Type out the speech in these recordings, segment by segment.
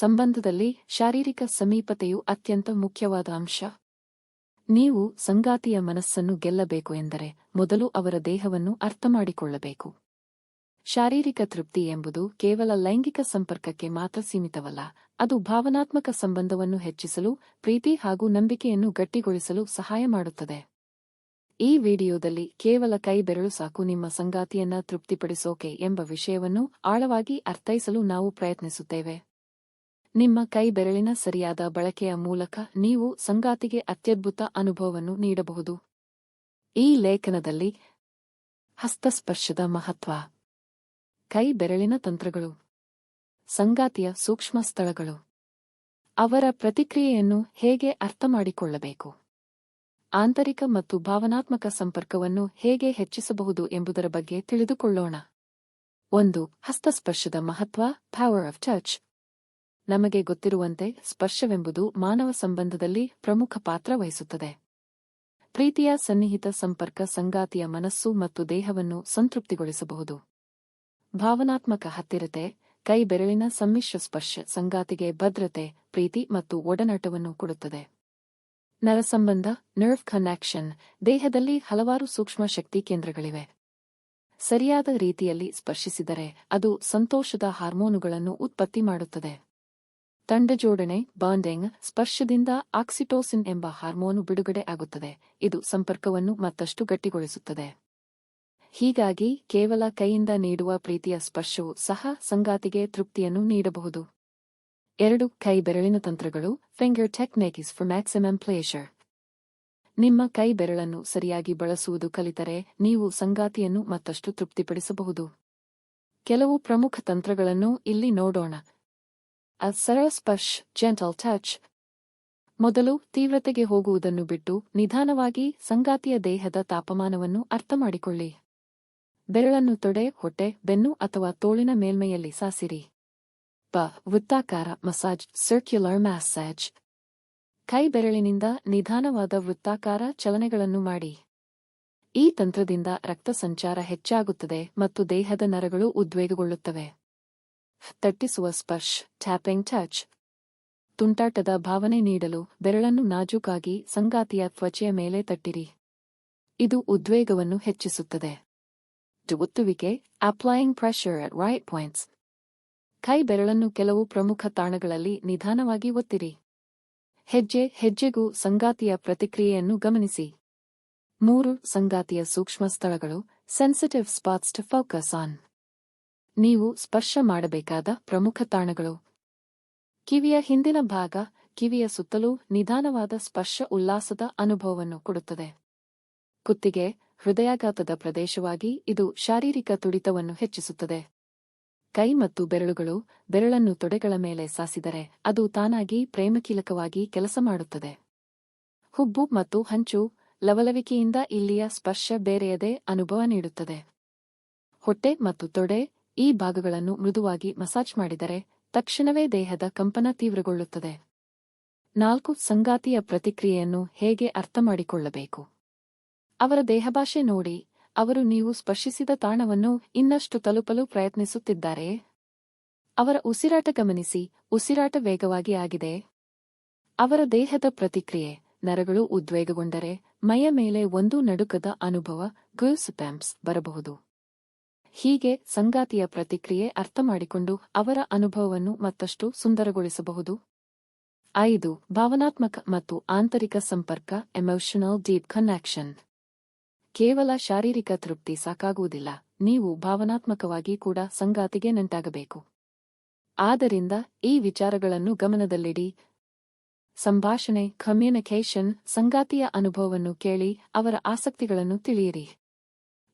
ಸಂಬಂಧದಲ್ಲಿ ಶಾರೀರಿಕ ಸಮೀಪತೆಯು ಅತ್ಯಂತ ಮುಖ್ಯವಾದ ಅಂಶ. ನೀವು ಸಂಗಾತಿಯ ಮನಸ್ಸನ್ನು ಗೆಲ್ಲಬೇಕು ಎಂದರೆ ಮೊದಲು ಅವರ ದೇಹವನ್ನು ಅರ್ಥಮಾಡಿಕೊಳ್ಳಬೇಕು. ಶಾರೀರಿಕ ತೃಪ್ತಿ ಎಂಬುದು ಕೇವಲ ಲೈಂಗಿಕ ಸಂಪರ್ಕಕ್ಕೆ ಮಾತ್ರ ಸೀಮಿತವಲ್ಲ, ಅದು ಭಾವನಾತ್ಮಕ ಸಂಬಂಧವನ್ನು ಹೆಚ್ಚಿಸಲು, ಪ್ರೀತಿ ಹಾಗೂ ನಂಬಿಕೆಯನ್ನು ಗಟ್ಟಿಗೊಳಿಸಲು ಸಹಾಯ ಮಾಡುತ್ತದೆ. ಈ ವಿಡಿಯೋದಲ್ಲಿ ಕೇವಲ ಕೈ ಬೆರಳು ಸಾಕು ನಿಮ್ಮ ಸಂಗಾತಿಯನ್ನ ತೃಪ್ತಿಪಡಿಸೋಕೆ ಎಂಬ ವಿಷಯವನ್ನು ಆಳವಾಗಿ ಅರ್ಥೈಸಲು ನಾವು ಪ್ರಯತ್ನಿಸುತ್ತೇವೆ. ನಿಮ್ಮ ಕೈ ಬೆರಳಿನ ಸರಿಯಾದ ಬಳಕೆಯ ಮೂಲಕ ನೀವು ಸಂಗಾತಿಗೆ ಅತ್ಯದ್ಭುತ ಅನುಭವವನ್ನು ನೀಡಬಹುದು. ಈ ಲೇಖನದಲ್ಲಿ ಹಸ್ತಸ್ಪರ್ಶದ ಮಹತ್ವ. ಕೈ ಬೆರಳಿನ ತಂತ್ರಗಳು. ಸಂಗಾತಿಯ ಸೂಕ್ಷ್ಮ ಸ್ಥಳಗಳು. ಅವರ ಪ್ರತಿಕ್ರಿಯೆಯನ್ನು ಹೇಗೆ ಅರ್ಥಮಾಡಿಕೊಳ್ಳಬೇಕು. ಆಂತರಿಕ ಮತ್ತು ಭಾವನಾತ್ಮಕ ಸಂಪರ್ಕವನ್ನು ಹೇಗೆ ಹೆಚ್ಚಿಸಬಹುದು ಎಂಬುದರ ಬಗ್ಗೆ ತಿಳಿದುಕೊಳ್ಳೋಣ. ಒಂದು, ಹಸ್ತಸ್ಪರ್ಶದ ಮಹತ್ವ ಪವರ್ ಆಫ್ ಟಚ್ ನಮಗೆ ಗೊತ್ತಿರುವಂತೆ ಸ್ಪರ್ಶವೆಂಬುದು ಮಾನವ ಸಂಬಂಧದಲ್ಲಿ ಪ್ರಮುಖ ಪಾತ್ರ ವಹಿಸುತ್ತದೆ. ಪ್ರೀತಿಯ ಸನ್ನಿಹಿತ ಸಂಪರ್ಕ ಸಂಗಾತಿಯ ಮನಸ್ಸು ಮತ್ತು ದೇಹವನ್ನು ಸಂತೃಪ್ತಿಗೊಳಿಸಬಹುದು. ಭಾವನಾತ್ಮಕ ಹತ್ತಿರತೆ, ಕೈ ಬೆರಳಿನ ಸಮ್ಮಿಶ್ರ ಸ್ಪರ್ಶ ಸಂಗಾತಿಗೆ ಭದ್ರತೆ, ಪ್ರೀತಿ ಮತ್ತು ಒಡನಾಟವನ್ನು ಕೊಡುತ್ತದೆ. ನರಸಂಬಂಧ ನರ್ವ್ ಕನೆಕ್ಷನ್ ದೇಹದಲ್ಲಿ ಹಲವಾರು ಸೂಕ್ಷ್ಮ ಶಕ್ತಿ ಕೇಂದ್ರಗಳಿವೆ. ಸರಿಯಾದ ರೀತಿಯಲ್ಲಿ ಸ್ಪರ್ಶಿಸಿದರೆ ಅದು ಸಂತೋಷದ ಹಾರ್ಮೋನುಗಳನ್ನು ಉತ್ಪತ್ತಿ ಮಾಡುತ್ತದೆ. ತಂಡ ಜೋಡಣೆ ಬಾಂಡಿಂಗ್, ಸ್ಪರ್ಶದಿಂದ ಆಕ್ಸಿಟೋಸಿನ್ ಎಂಬ ಹಾರ್ಮೋನು ಬಿಡುಗಡೆ ಆಗುತ್ತದೆ. ಇದು ಸಂಪರ್ಕವನ್ನು ಮತ್ತಷ್ಟು ಗಟ್ಟಿಗೊಳಿಸುತ್ತದೆ. ಹೀಗಾಗಿ ಕೇವಲ ಕೈಯಿಂದ ನೀಡುವ ಪ್ರೀತಿಯ ಸ್ಪರ್ಶವು ಸಹ ಸಂಗಾತಿಗೆ ತೃಪ್ತಿಯನ್ನು ನೀಡಬಹುದು. ಎರಡು, ಕೈ ಬೆರಳಿನ ತಂತ್ರಗಳು finger techniques for maximum pleasure ನಿಮ್ಮ ಕೈ ಬೆರಳನ್ನು ಸರಿಯಾಗಿ ಬಳಸುವುದು ಕಲಿತರೆ ನೀವು ಸಂಗಾತಿಯನ್ನು ಮತ್ತಷ್ಟು ತೃಪ್ತಿಪಡಿಸಬಹುದು. ಕೆಲವು ಪ್ರಮುಖ ತಂತ್ರಗಳನ್ನು ಇಲ್ಲಿ ನೋಡೋಣ. ಅ ಸರಳ, ಸ್ಪರ್ಶ್ ಜೆಂಟಲ್ ಟಚ್ ಮೊದಲು ತೀವ್ರತೆಗೆ ಹೋಗುವುದನ್ನು ಬಿಟ್ಟು ನಿಧಾನವಾಗಿ ಸಂಗಾತಿಯ ದೇಹದ ತಾಪಮಾನವನ್ನು ಅರ್ಥಮಾಡಿಕೊಳ್ಳಿ ಬೆರಳನ್ನು ತೊಡೆ, ಹೊಟ್ಟೆ, ಬೆನ್ನು ಅಥವಾ ತೋಳಿನ ಮೇಲ್ಮೈಯಲ್ಲಿ ಸಾಸಿರಿ. ಪ, ವೃತ್ತಾಕಾರ, ಮಸಾಜ್ ಸರ್ಕ್ಯುಲರ್ ಮ್ಯಾಸಾಜ್ ಕೈ ಬೆರಳಿನಿಂದ ನಿಧಾನವಾದ ವೃತ್ತಾಕಾರ ಚಲನೆಗಳನ್ನು ಮಾಡಿ. ಈ ತಂತ್ರದಿಂದ ರಕ್ತ ಸಂಚಾರ ಹೆಚ್ಚಾಗುತ್ತದೆ ಮತ್ತು ದೇಹದ ನರಗಳು ಉದ್ವೇಗಗೊಳ್ಳುತ್ತವೆ. ತಟ್ಟಿಸುವ ಸ್ಪರ್ಶ್, ಟ್ಯಾಪಿಂಗ್ ಟಚ್. ತುಂಟಾಟದ ಭಾವನೆ ನೀಡಲು ಬೆರಳನ್ನು ನಾಜೂಕಾಗಿ ಸಂಗಾತಿಯ ತ್ವಚೆಯ ಮೇಲೆ ತಟ್ಟಿರಿ. ಇದು ಉದ್ವೇಗವನ್ನು ಹೆಚ್ಚಿಸುತ್ತದೆ. ಒತ್ತುವಿಕೆ applying pressure at right points ಕೈ ಬೆರಳನ್ನು ಕೆಲವು ಪ್ರಮುಖ ತಾಣಗಳಲ್ಲಿ ನಿಧಾನವಾಗಿ ಒತ್ತಿರಿ. ಹೆಜ್ಜೆ ಹೆಜ್ಜೆಗೂ ಸಂಗಾತಿಯ ಪ್ರತಿಕ್ರಿಯೆಯನ್ನು ಗಮನಿಸಿ. ಮೂರು ಸಂಗಾತಿಯ ಸೂಕ್ಷ್ಮ ಸ್ಥಳಗಳು sensitive spots to focus on ನೀವು ಸ್ಪರ್ಶ ಮಾಡಬೇಕಾದ ಪ್ರಮುಖ ತಾಣಗಳು. ಕಿವಿಯ ಹಿಂದಿನ ಭಾಗ, ಕಿವಿಯ ಸುತ್ತಲೂ ನಿಧಾನವಾದ ಸ್ಪರ್ಶ ಉಲ್ಲಾಸದ ಅನುಭವವನ್ನು ಕೊಡುತ್ತದೆ. ಕುತ್ತಿಗೆ, ಹೃದಯಾಘಾತದ ಪ್ರದೇಶವಾಗಿ ಇದು ಶಾರೀರಿಕ ತುಡಿತವನ್ನು ಹೆಚ್ಚಿಸುತ್ತದೆ. ಕೈ ಮತ್ತು ಬೆರಳುಗಳು ಬೆರಳನ್ನು ತೊಡೆಗಳ ಮೇಲೆ ಸಾಸಿದರೆ ಅದು ತಾನಾಗಿ ಪ್ರೇಮಕೀಲಕವಾಗಿ ಕೆಲಸ ಮಾಡುತ್ತದೆ. ಹುಬ್ಬು ಮತ್ತು ಹಂಚು ಲವಲವಿಕೆಯಿಂದ ಇಲ್ಲಿಯ ಸ್ಪರ್ಶ ಬೇರೆಯದೇ ಅನುಭವ ನೀಡುತ್ತದೆ. ಹೊಟ್ಟೆ ಮತ್ತು ತೊಡೆ ಈ ಭಾಗಗಳನ್ನು ಮೃದುವಾಗಿ ಮಸಾಜ್ ಮಾಡಿದರೆ ತಕ್ಷಣವೇ ದೇಹದ ಕಂಪನ ತೀವ್ರಗೊಳ್ಳುತ್ತದೆ. ನಾಲ್ಕು ಸಂಗಾತಿಯ ಪ್ರತಿಕ್ರಿಯೆಯನ್ನು ಹೇಗೆ ಅರ್ಥಮಾಡಿಕೊಳ್ಳಬೇಕು? ಅವರ ದೇಹಭಾಷೆ ನೋಡಿ, ಅವರು ನೀವು ಸ್ಪರ್ಶಿಸಿದ ತಾಣವನ್ನು ಇನ್ನಷ್ಟು ತಲುಪಲು ಪ್ರಯತ್ನಿಸುತ್ತಿದ್ದಾರೆ? ಅವರ ಉಸಿರಾಟ ಗಮನಿಸಿ, ಉಸಿರಾಟ ವೇಗವಾಗಿ ಆಗಿದೆ. ಅವರ ದೇಹದ ಪ್ರತಿಕ್ರಿಯೆ, ನರಗಳು ಉದ್ವೇಗಗೊಂಡರೆ, ಮೈಯ ಮೇಲೆ ಒಂದು ನಡುಕದ ಅನುಭವ ಗ್ಲೂಸ್ ಬರಬಹುದು. ಹೀಗೆ ಸಂಗಾತಿಯ ಪ್ರತಿಕ್ರಿಯೆ ಅರ್ಥಮಾಡಿಕೊಂಡು ಅವರ ಅನುಭವವನ್ನು ಮತ್ತಷ್ಟು ಸುಂದರಗೊಳಿಸಬಹುದು. ಐದು, ಭಾವನಾತ್ಮಕ ಮತ್ತು ಆಂತರಿಕ ಸಂಪರ್ಕ ಎಮೋಷನಲ್ ಡೀಪ್ ಕನೆಕ್ಷನ್ ಕೇವಲ ಶಾರೀರಿಕ ತೃಪ್ತಿ ಸಾಕಾಗುವುದಿಲ್ಲ, ನೀವು ಭಾವನಾತ್ಮಕವಾಗಿ ಕೂಡ ಸಂಗಾತಿಗೆ ನಂಟಾಗಬೇಕು. ಆದ್ದರಿಂದ ಈ ವಿಚಾರಗಳನ್ನು ಗಮನದಲ್ಲಿಡಿ. ಸಂಭಾಷಣೆ ಕಮ್ಯುನಿಕೇಷನ್ ಸಂಗಾತಿಯ ಅನುಭವವನ್ನು ಕೇಳಿ ಅವರ ಆಸಕ್ತಿಗಳನ್ನು ತಿಳಿಯಿರಿ.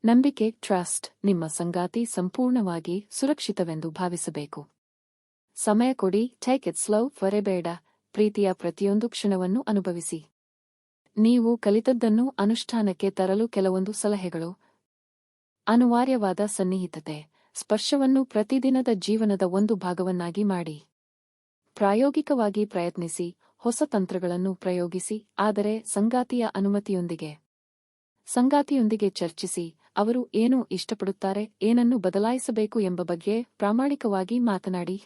ನಂಬಿಕೆ ಟ್ರಸ್ಟ್ ನಿಮ್ಮ ಸಂಗಾತಿ ಸಂಪೂರ್ಣವಾಗಿ ಸುರಕ್ಷಿತವೆಂದು ಭಾವಿಸಬೇಕು. ಸಮಯ ಕೊಡಿ ಟೇಕ್ ಇಟ್ ಸ್ಲೋ ಫರೆಬೇಡ ಪ್ರೀತಿಯ ಪ್ರತಿಯೊಂದು ಕ್ಷಣವನ್ನು ಅನುಭವಿಸಿ. ನೀವು ಕಲಿತದ್ದನ್ನು ಅನುಷ್ಠಾನಕ್ಕೆ ತರಲು ಕೆಲವೊಂದು ಸಲಹೆಗಳು. ಅನಿವಾರ್ಯವಾದ ಸನ್ನಿಹಿತತೆ, ಸ್ಪರ್ಶವನ್ನು ಪ್ರತಿದಿನದ ಜೀವನದ ಒಂದು ಭಾಗವನ್ನಾಗಿ ಮಾಡಿ. ಪ್ರಾಯೋಗಿಕವಾಗಿ ಪ್ರಯತ್ನಿಸಿ, ಹೊಸ ತಂತ್ರಗಳನ್ನು ಪ್ರಯೋಗಿಸಿ, ಆದರೆ ಸಂಗಾತಿಯ ಅನುಮತಿಯೊಂದಿಗೆ. ಸಂಗಾತಿಯೊಂದಿಗೆ ಚರ್ಚಿಸಿ ಅವರು ಏನು ಇಷ್ಟಪಡುತ್ತಾರೆ, ಏನನ್ನು ಬದಲಾಯಿಸಬೇಕು ಎಂಬ ಬಗ್ಗೆ ಪ್ರಾಮಾಣಿಕವಾಗಿ ಮಾತನಾಡಿ.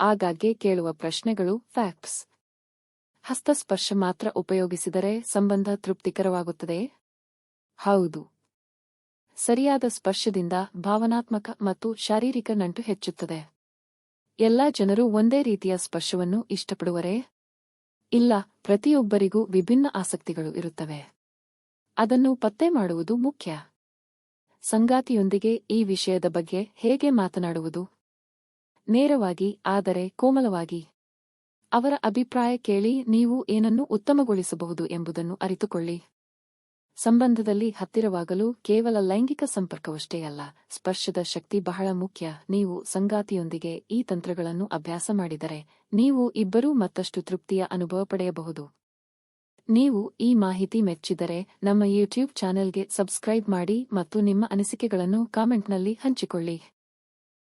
ಆಗಾಗ್ಗೆ ಕೇಳುವ ಪ್ರಶ್ನೆಗಳು ಫ್ಯಾಕ್ಟ್ಸ್. ಹಸ್ತಸ್ಪರ್ಶ ಮಾತ್ರ ಉಪಯೋಗಿಸಿದರೆ ಸಂಬಂಧ ತೃಪ್ತಿಕರವಾಗುತ್ತದೆ. ಹೌದು. ಸರಿಯಾದ ಸ್ಪರ್ಶದಿಂದ ಭಾವನಾತ್ಮಕ ಮತ್ತು ಶಾರೀರಿಕ ನಂಟು ಹೆಚ್ಚುತ್ತದೆ. ಎಲ್ಲಾ ಜನರು ಒಂದೇ ರೀತಿಯ ಸ್ಪರ್ಶವನ್ನು ಇಷ್ಟಪಡುವರೇ? ಇಲ್ಲ, ಪ್ರತಿಯೊಬ್ಬರಿಗೂ ವಿಭಿನ್ನ ಆಸಕ್ತಿಗಳು ಇರುತ್ತವೆ. ಅದನ್ನು ಪತ್ತೆ ಮಾಡುವುದು ಮುಖ್ಯ. ಸಂಗಾತಿಯೊಂದಿಗೆ ಈ ವಿಷಯದ ಬಗ್ಗೆ ಹೇಗೆ ಮಾತನಾಡುವುದು? ನೇರವಾಗಿ, ಆದರೆ ಕೋಮಲವಾಗಿ. ಅವರ ಅಭಿಪ್ರಾಯ ಕೇಳಿ ನೀವು ಏನನ್ನು ಉತ್ತಮಗೊಳಿಸಬಹುದು ಎಂಬುದನ್ನು ಅರಿತುಕೊಳ್ಳಿ. ಸಂಬಂಧದಲ್ಲಿ ಹತ್ತಿರವಾಗಲು ಕೇವಲ ಲೈಂಗಿಕ ಸಂಪರ್ಕವಷ್ಟೇ ಅಲ್ಲ, ಸ್ಪರ್ಶದ ಶಕ್ತಿ ಬಹಳ ಮುಖ್ಯ. ನೀವು ಸಂಗಾತಿಯೊಂದಿಗೆ ಈ ತಂತ್ರಗಳನ್ನು ಅಭ್ಯಾಸ ಮಾಡಿದರೆ, ನೀವು ಇಬ್ಬರೂ ಮತ್ತಷ್ಟು ತೃಪ್ತಿಯ ಅನುಭವ ಪಡೆಯಬಹುದು. ನೀವು ಈ ಮಾಹಿತಿ ಮೆಚ್ಚಿದರೆ ನಮ್ಮ ಯೂಟ್ಯೂಬ್ ಚಾನೆಲ್ಗೆ ಸಬ್ಸ್ಕ್ರೈಬ್ ಮಾಡಿ ಮತ್ತು ನಿಮ್ಮ ಅನಿಸಿಕೆಗಳನ್ನು ಕಾಮೆಂಟ್ನಲ್ಲಿ ಹಂಚಿಕೊಳ್ಳಿ.